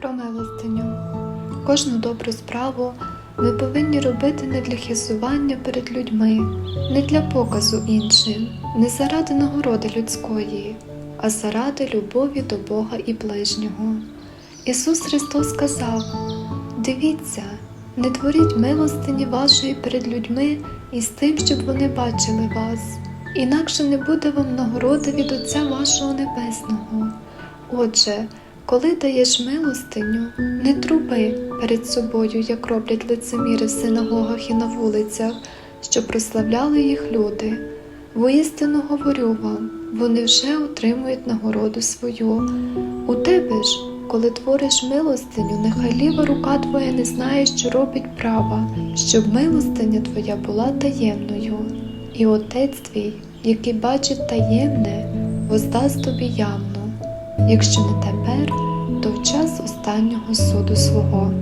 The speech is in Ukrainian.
Про милостиню. Кожну добру справу ми повинні робити не для хизування перед людьми, не для показу іншим, не заради нагороди людської, а заради любові до Бога і ближнього. Ісус Христос сказав: Дивіться, не творіть милостині вашої перед людьми із тим, щоб вони бачили вас, інакше не буде вам нагороди від Отця вашого Небесного. Отже, коли даєш милостиню, не труби перед собою, як роблять лицеміри в синагогах і на вулицях, що прославляли їх люди. Воістину говорю вам, вони вже отримують нагороду свою. У тебе ж, коли твориш милостиню, нехай ліва рука твоя не знає, що робить права, щоб милостиня твоя була таємною. І Отець твій, який бачить таємне, воздасть тобі явно, якщо не тепер, то в час останнього суду свого.